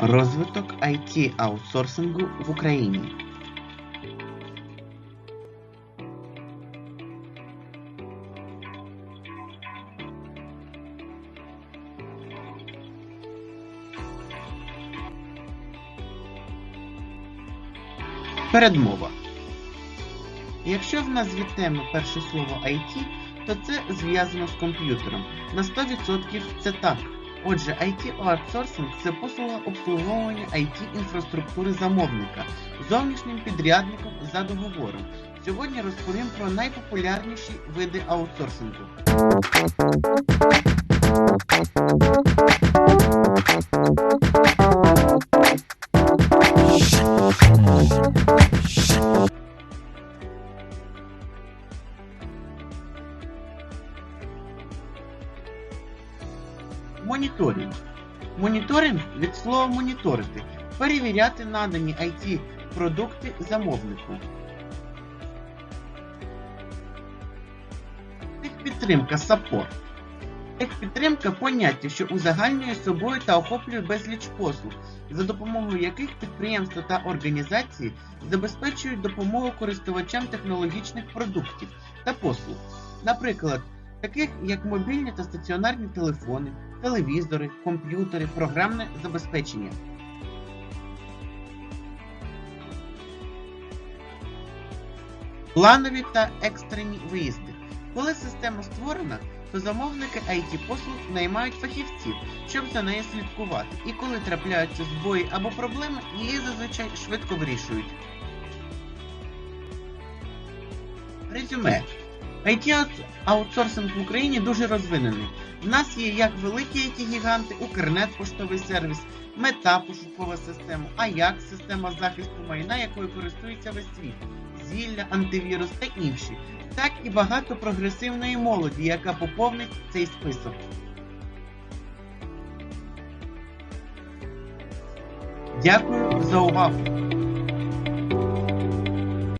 Розвиток IT аутсорсингу в Україні. Передмова. Якщо в назві теми перше слово IT, то це зв'язано з комп'ютером. На 100% це так. Отже, IT аутсорсинг це послуга обслуговування IT інфраструктури замовника зовнішнім підрядником за договором. Сьогодні розповім про найпопулярніші види аутсорсингу. Моніторинг. Моніторинг від слова моніторити. Перевіряти надані IT продукти замовнику. Техпідтримка саппорт. Техпідтримка поняття, що узагальнює собою та охоплює безліч послуг, за допомогою яких підприємства та організації забезпечують допомогу користувачам технологічних продуктів та послуг. Наприклад, таких як мобільні та стаціонарні телефони, телевізори, комп'ютери, програмне забезпечення. Планові та екстрені виїзди. Коли система створена, то замовники IT-послуг наймають фахівців, щоб за нею слідкувати, і коли трапляються збої або проблеми, її зазвичай швидко вирішують. Резюме. IT аутсорсинг в Україні дуже розвинений. В нас є як великі IT-гіганти, Укрнет поштовий сервіс, Мета пошукова система, Аяк система захисту майна, якою користується весь світ, Зілля, антивірус та інші, так і багато прогресивної молоді, яка поповнить цей список. Дякую за увагу!